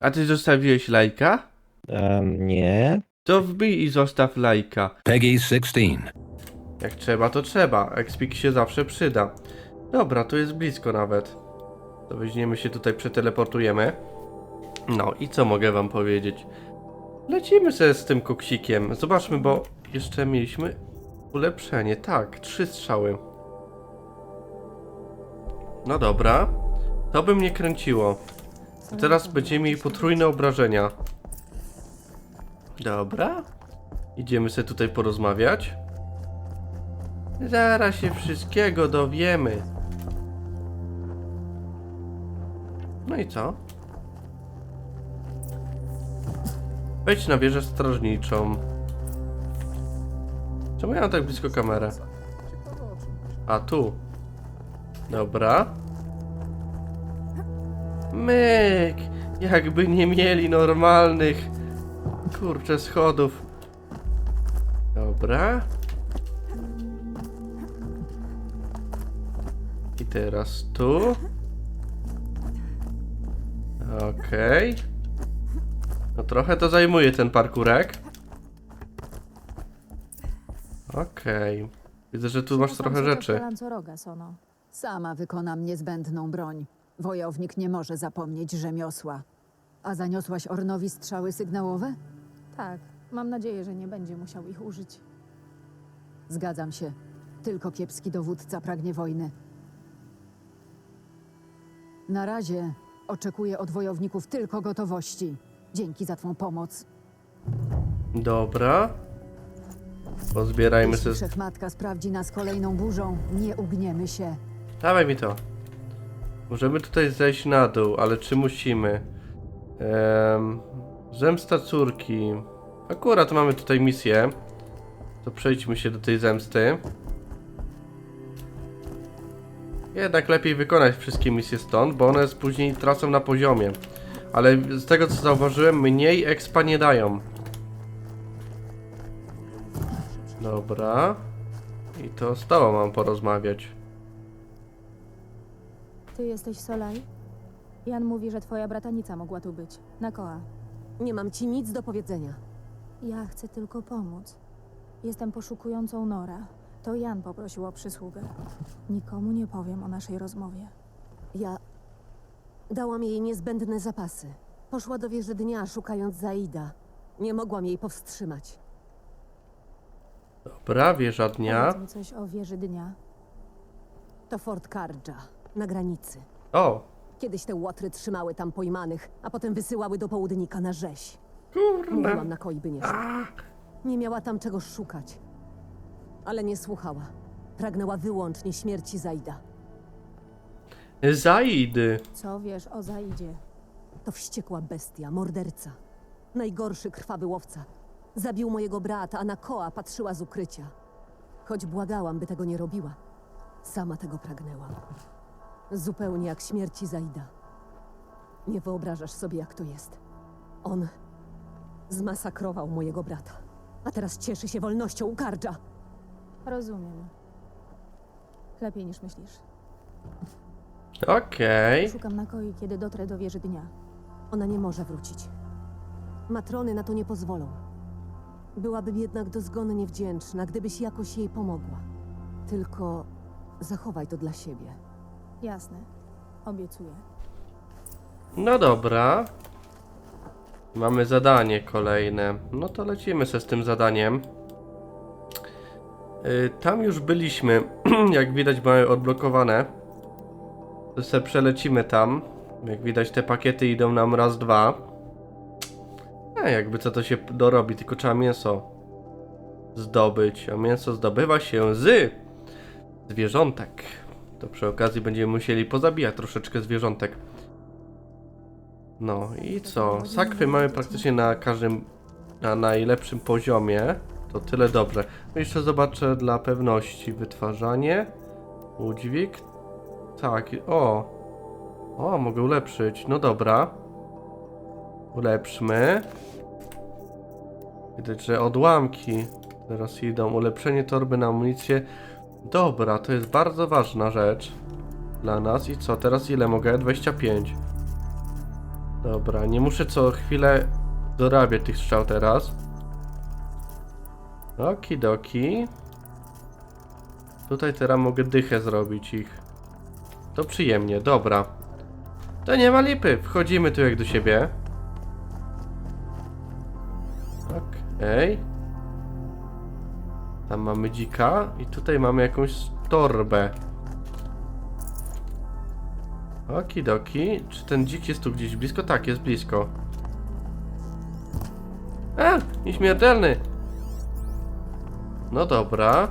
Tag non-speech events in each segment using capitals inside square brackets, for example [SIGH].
A ty zostawiłeś lajka? Um, nie. To wbij i zostaw lajka. Peggy 16. Jak trzeba, to trzeba. Expik się zawsze przyda. Dobra, tu jest blisko nawet. To weźmiemy się tutaj, przeteleportujemy. No i co mogę wam powiedzieć? Lecimy sobie z tym koksikiem. Zobaczmy, bo jeszcze mieliśmy ulepszenie. Tak, trzy strzały. No dobra. To by mnie kręciło. Teraz będziemy mieli potrójne obrażenia. Dobra. Idziemy sobie tutaj porozmawiać. Zaraz się wszystkiego dowiemy. No i co? Wejdź na wieżę strażniczą. Czemu ja mam tak blisko kamerę? A tu. Dobra. Myk! Jakby nie mieli normalnych kurczę schodów. Dobra. I teraz tu. Okej. No trochę to zajmuje ten parkurek. Okej. Widzę, że tu masz trochę rzeczy. Lancoroga, Sono. Sama wykonam niezbędną broń. Wojownik nie może zapomnieć rzemiosła. A zaniosłaś Ornowi strzały sygnałowe? Tak, mam nadzieję, że nie będzie musiał ich użyć. Zgadzam się. Tylko kiepski dowódca pragnie wojny. Na razie oczekuję od wojowników tylko gotowości. Dzięki za twą pomoc. Dobra. Pozbierajmy Jeśli sobie. wszechmatka sprawdzi nas kolejną burzą, nie ugniemy się. Dawaj mi to. Możemy tutaj zejść na dół, ale czy musimy? Ehm, zemsta córki. Akurat mamy tutaj misję. To przejdźmy się do tej zemsty. Jednak lepiej wykonać wszystkie misje stąd, bo one później tracą na poziomie. Ale z tego co zauważyłem, mniej expa nie dają. Dobra. I to z tobą mam porozmawiać. Ty jesteś Solaj? Jan mówi, że twoja bratanica mogła tu być. Na koła. Nie mam ci nic do powiedzenia. Ja chcę tylko pomóc. Jestem poszukującą Nora. To Jan poprosił o przysługę. Nikomu nie powiem o naszej rozmowie. Ja dałam jej niezbędne zapasy. Poszła do wieży dnia, szukając Zaida. Nie mogłam jej powstrzymać. Dobra, wieża dnia. Powiedz mi coś o wieży dnia. To Fort Kardża, na granicy. O, Kiedyś te łotry trzymały tam pojmanych, a potem wysyłały do południka na rzeź. kurde. Mówiłam na koi, by nie szła. Nie miała tam czegoś szukać. Ale nie słuchała. Pragnęła wyłącznie śmierci Zaida. Zaidy. Co wiesz o Zaidzie? To wściekła bestia, morderca. Najgorszy krwawy łowca. Zabił mojego brata, a na koła patrzyła z ukrycia. Choć błagałam, by tego nie robiła. Sama tego pragnęłam. Zupełnie jak śmierci Zaida. Nie wyobrażasz sobie, jak to jest. On zmasakrował mojego brata. A teraz cieszy się wolnością u Kardża. Rozumiem. Lepiej niż myślisz. Okej. Szukam na koi, kiedy dotrę do wieży dnia. Ona nie może wrócić. Matrony na to nie pozwolą. Byłabym jednak dozgonnie wdzięczna, gdybyś jakoś jej pomogła. Tylko zachowaj to dla siebie. Jasne. Obiecuję. No dobra. Mamy zadanie kolejne. No to lecimy se z tym zadaniem. Y, tam już byliśmy. [CLEARS THROAT] Jak widać mamy odblokowane. To se przelecimy tam. Jak widać te pakiety idą nam raz, dwa. A jakby co to się dorobi, tylko trzeba mięso zdobyć. A mięso zdobywa się z zwierzątek. To przy okazji będziemy musieli pozabijać troszeczkę zwierzątek. No i co? Sakwy mamy praktycznie na każdym, na najlepszym poziomie. To tyle dobrze. No jeszcze zobaczę dla pewności. Wytwarzanie. Udźwig. Tak, o. O, mogę ulepszyć. No dobra. Ulepszmy. Widać, że odłamki teraz idą. Ulepszenie torby na amunicję. Dobra, to jest bardzo ważna rzecz dla nas. I co, teraz ile mogę? 25. Dobra, nie muszę co chwilę dorabiać tych strzał teraz. Okidoki. Tutaj teraz mogę dychę zrobić ich. To przyjemnie, dobra. To nie ma lipy, wchodzimy tu jak do siebie. Okej. Tam mamy dzika i tutaj mamy jakąś torbę. Okidoki. Czy ten dzik jest tu gdzieś blisko? Tak, jest blisko. A! Nieśmiertelny! No dobra.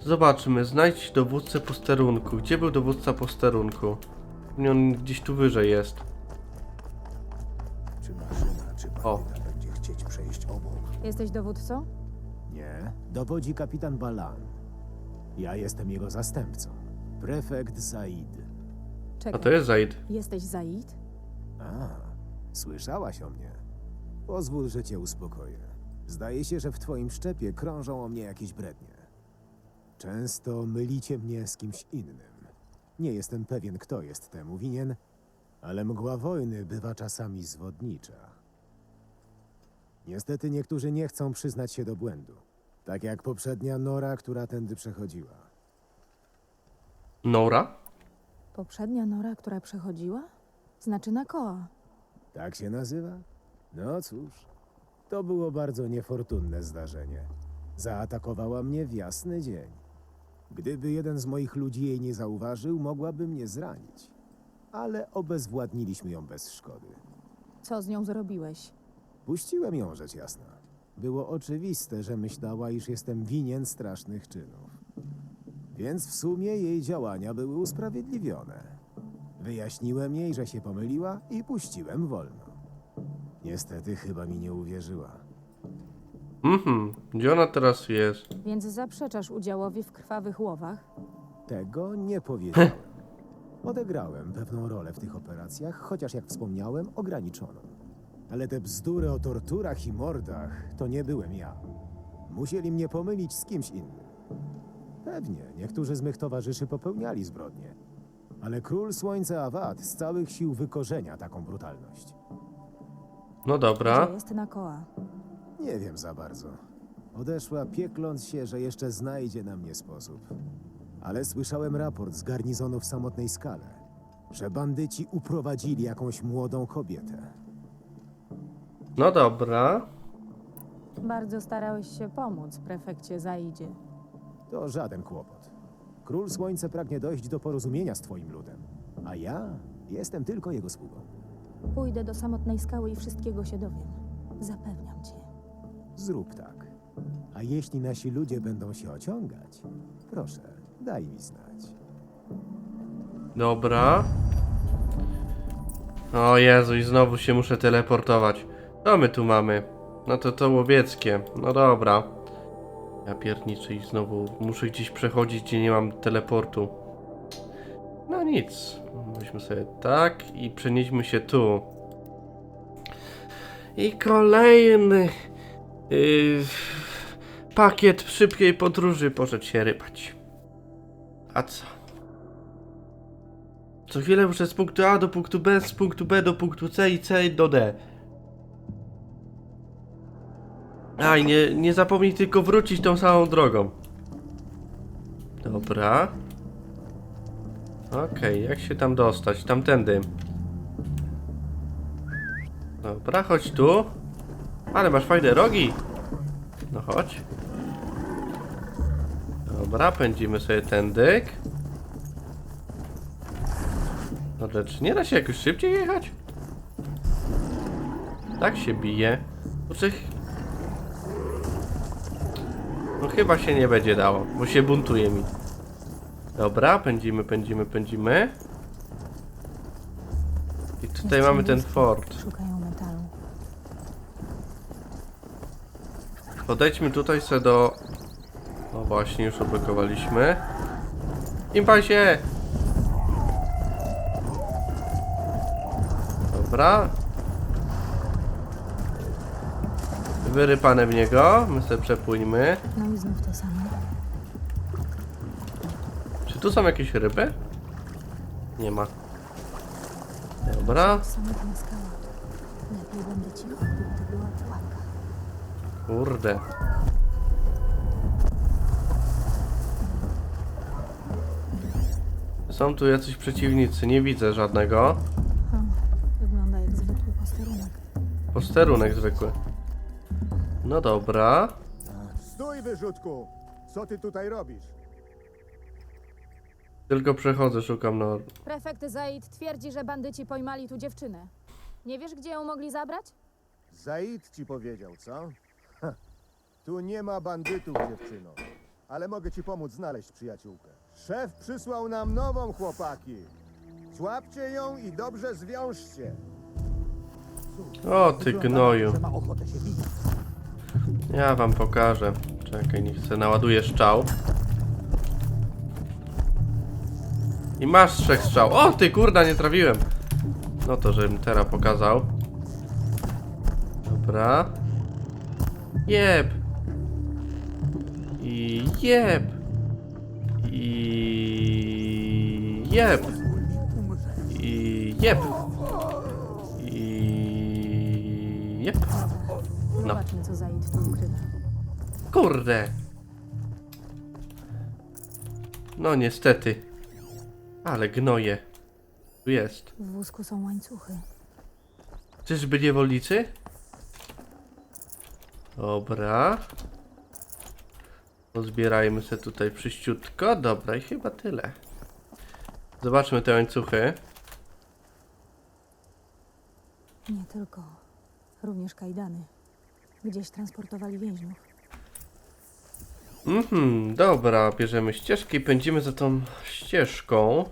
Zobaczmy, znajdź dowódcę posterunku. Gdzie był dowódca posterunku? On gdzieś tu wyżej jest. O. Jesteś dowódcą? Nie. Dowodzi kapitan Balan. Ja jestem jego zastępcą. Prefekt Zaid. A Czekaj. to jest Zaid. Jesteś Zaid? A, słyszałaś o mnie. Pozwól, że cię uspokoję. Zdaje się, że w twoim szczepie krążą o mnie jakieś brednie. Często mylicie mnie z kimś innym. Nie jestem pewien, kto jest temu winien, ale mgła wojny bywa czasami zwodnicza. Niestety niektórzy nie chcą przyznać się do błędu. Tak jak poprzednia Nora, która tędy przechodziła. Nora? Poprzednia Nora, która przechodziła? Znaczy na koła. Tak się nazywa? No cóż, to było bardzo niefortunne zdarzenie. Zaatakowała mnie w jasny dzień. Gdyby jeden z moich ludzi jej nie zauważył, mogłaby mnie zranić. Ale obezwładniliśmy ją bez szkody. Co z nią zrobiłeś? Puściłem ją, rzecz jasna. Było oczywiste, że myślała, iż jestem winien strasznych czynów. Więc w sumie jej działania były usprawiedliwione. Wyjaśniłem jej, że się pomyliła i puściłem wolno. Niestety chyba mi nie uwierzyła. Mhm. Gdzie ona teraz jest? Więc zaprzeczasz udziałowi w krwawych łowach? Tego nie powiedziałem. Odegrałem pewną rolę w tych operacjach, chociaż jak wspomniałem, ograniczoną. Ale te bzdury o torturach i mordach to nie byłem ja. Musieli mnie pomylić z kimś innym. Pewnie, niektórzy z mych towarzyszy popełniali zbrodnie. Ale król słońca Awad z całych sił wykorzenia taką brutalność. No dobra. Gdzie jest na koła? Nie wiem za bardzo. Odeszła piekląc się, że jeszcze znajdzie na mnie sposób. Ale słyszałem raport z garnizonu w samotnej skale, że bandyci uprowadzili jakąś młodą kobietę. No dobra. Bardzo starałeś się pomóc prefekcie Zaidzie. To żaden kłopot. Król Słońce pragnie dojść do porozumienia z twoim ludem, a ja jestem tylko jego sługą. Pójdę do samotnej skały i wszystkiego się dowiem. Zapewniam cię. Zrób tak. A jeśli nasi ludzie będą się ociągać, proszę, daj mi znać. Dobra. O Jezu, i znowu się muszę teleportować. Co my tu mamy? No to to łowieckie. No dobra. Ja pierniczę i znowu muszę gdzieś przechodzić, gdzie nie mam teleportu. No nic. Weźmy sobie tak i przenieśmy się tu. I kolejny yy, pakiet szybkiej podróży poszedł się rybać. A co? Co chwilę muszę z punktu A do punktu B, z punktu B do punktu C i C do D. A i nie, nie zapomnij tylko wrócić tą samą drogą. Dobra. Okej, jak się tam dostać? Tamtędy. Dobra, chodź tu. Ale masz fajne rogi. No chodź. Dobra, pędzimy sobie tędyk. No lecz nie da się jakoś szybciej jechać? Tak się bije. Kurczę... No chyba się nie będzie dało, bo się buntuje mi. Dobra, pędzimy, pędzimy, pędzimy. I tutaj mamy ten fort. Szukają metalu. Podejdźmy tutaj se do... No właśnie, już odblokowaliśmy. Impasie! Dobra. Wyrypane w niego. My sobie przepłyńmy. No i znów to samo. Czy tu są jakieś ryby? Nie ma. Dobra. Samotna skała. Lepiej będę cicho, gdyby to była pułapka. Kurde. Są tu jacyś przeciwnicy, nie widzę żadnego. Wygląda jak zwykły posterunek. Posterunek zwykły. No dobra. Stój, wyrzutku! Co ty tutaj robisz? Tylko przechodzę, szukam no. Prefekt Zaid twierdzi, że bandyci pojmali tu dziewczynę. Nie wiesz, gdzie ją mogli zabrać? Zaid ci powiedział, co? Ha. Tu nie ma bandytów, dziewczyno. Ale mogę ci pomóc znaleźć przyjaciółkę. Szef przysłał nam nową, chłopaki. Złapcie ją i dobrze zwiążcie. O ty gnoju. Ja wam pokażę. Czekaj, nie chcę, naładuję strzał. I masz trzech strzał. O ty kurda, nie trafiłem. No to, żebym teraz pokazał. Dobra. Jeb. I jeb. I jeb. I jeb. I jeb. No. Zobaczmy, co Zaid tu ukrywa. Kurde. No niestety. Ale gnoje. Tu jest. W wózku są łańcuchy. Czyżby niewolnicy? Dobra. Pozbierajmy sobie tutaj przyściutko. Dobra, i chyba tyle. Zobaczmy te łańcuchy. Nie tylko. Również kajdany. Gdzieś transportowali więźniów. Mhm, dobra, bierzemy ścieżkę i pędzimy za tą ścieżką.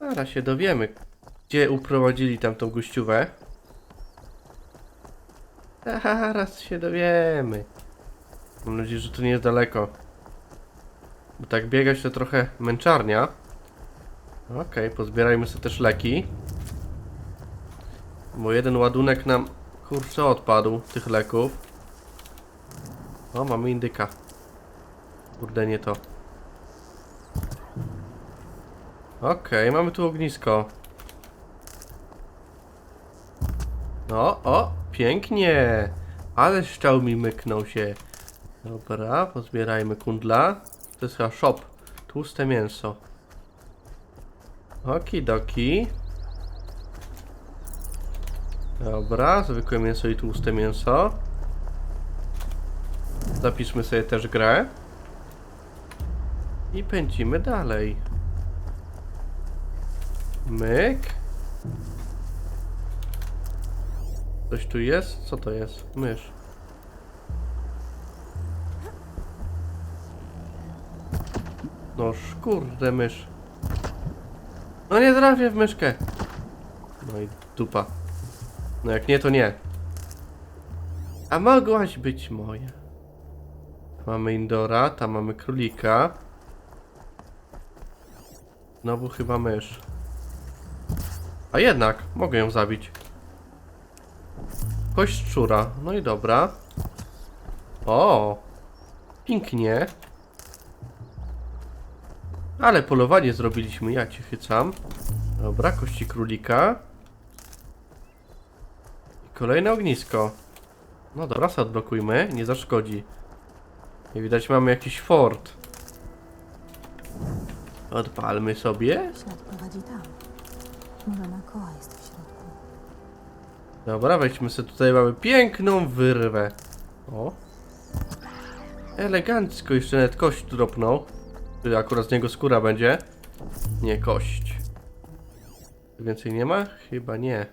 Zaraz się dowiemy, gdzie uprowadzili tamtą gościówę. Zaraz się dowiemy. Mam nadzieję, że to nie jest daleko. Bo tak biegać to trochę męczarnia. Okej, pozbierajmy sobie też leki. Bo jeden ładunek nam kurczę odpadł tych leków. O, mamy indyka. Kurde, nie to. Okej, mamy tu ognisko. No, o, pięknie. Ale szczał mi myknął się. Dobra, pozbierajmy kundla. To jest chyba shop. Tłuste mięso. Okidoki. Dobra, zwykłe mięso i tłuste mięso. Zapiszmy sobie też grę. I pędzimy dalej. Myk. Coś tu jest? Co to jest? Mysz. No kurde mysz. No nie trafię w myszkę. No i dupa. No jak nie, to nie. A mogłaś być moja. Mamy Indora, tam mamy królika. Znowu chyba mysz. A jednak, mogę ją zabić. Kość szczura, no i dobra. O! Pięknie. Ale polowanie zrobiliśmy, ja cię chycam. Dobra, kości królika. I kolejne ognisko. No dobra, odblokujmy, nie zaszkodzi. I widać mamy jakiś fort. Odpalmy sobie. Ślad prowadzi tam. Może na koła jest w środku. Dobra, wejdźmy sobie tutaj, mamy piękną wyrwę. O. Elegancko, jeszcze nawet kość dropnął. Akurat z niego skóra będzie? Nie, kość. Więcej nie ma? Chyba nie.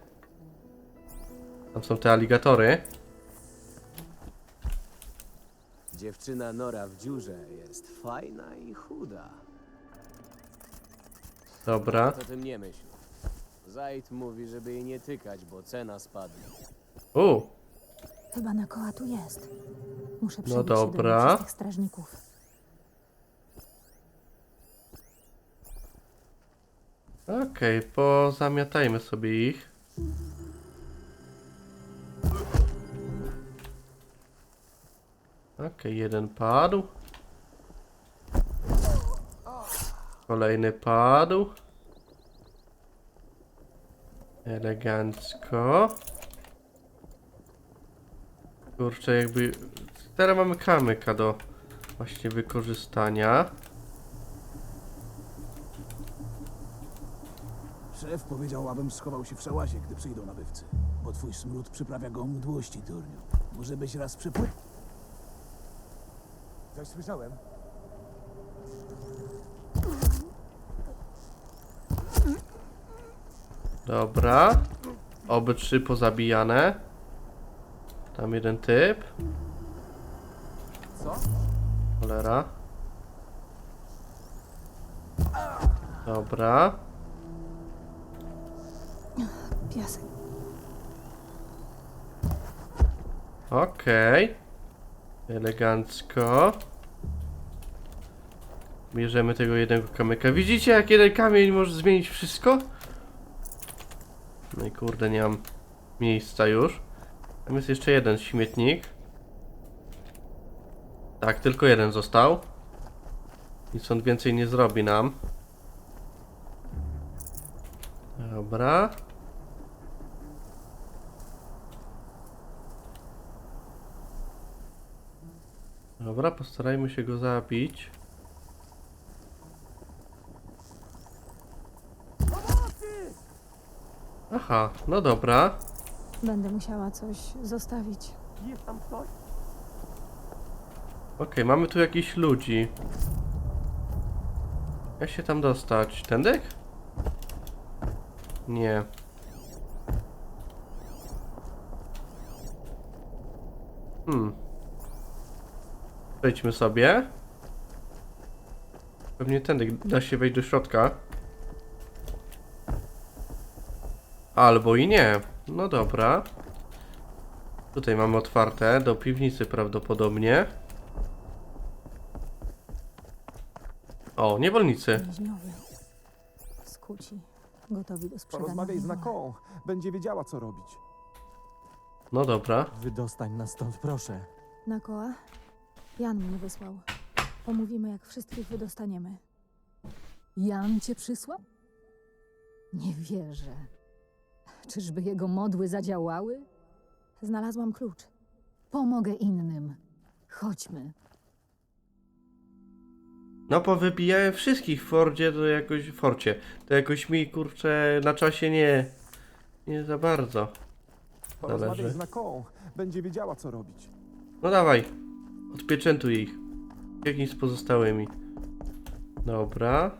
Tam są te aligatory. Dziewczyna Nora w dziurze jest fajna i chuda. Dobra. O tym nie myśl. Zaid mówi, żeby jej nie tykać, bo cena spadnie. U, Chyba na koła tu jest. Muszę No przebić się dobra. do niej przez tych strażników. okej, pozamiatajmy sobie ich. Okej, jeden padł. Kolejny padł. Elegancko. Kurczę, jakby... Teraz mamy kamyka do właśnie wykorzystania. Szef powiedział, abym schował się w szałasie, gdy przyjdą nabywcy. Bo twój smród przyprawia go mdłości, turniu. Może byś raz przypłył? Coś słyszałem? Dobra. Oby trzy pozabijane. Tam jeden typ. Co? Cholera. Dobra. Piasek. Okej. Elegancko. Bierzemy tego jednego kamyka. Widzicie, jak jeden kamień może zmienić wszystko? No i kurde, nie mam miejsca już. Tam jest jeszcze jeden śmietnik. Tak, tylko jeden został. Nic on więcej nie zrobi nam. Dobra. Dobra, postarajmy się go zabić. Aha, no dobra. Będę musiała coś zostawić. Okej, mamy tu jakichś ludzi. Jak się tam dostać? Tędyk? Nie. Hmm. Wejdźmy sobie. Pewnie tędy da się wejść do środka. Albo i nie. No dobra. Tutaj mamy otwarte, do piwnicy prawdopodobnie. O, niewolnicy. Więźniowie. Skuci. Gotowi do sprzedania. Porozmawiaj z Naką. Będzie wiedziała, co robić. No dobra. Wydostań nas stąd, proszę. Na koła? Jan mnie wysłał. Pomówimy, jak wszystkich wydostaniemy. Jan cię przysłał? Nie wierzę. Czyżby jego modły zadziałały? Znalazłam klucz. Pomogę innym. Chodźmy. No powybijałem wszystkich w Fordzie, to jakoś... Forcie. To jakoś mi, kurczę, na czasie nie... Nie za bardzo. Porozmawiaj z Naką. Będzie wiedziała, co robić. No dawaj. Odpieczętuj ich. Jak z pozostałymi. Dobra.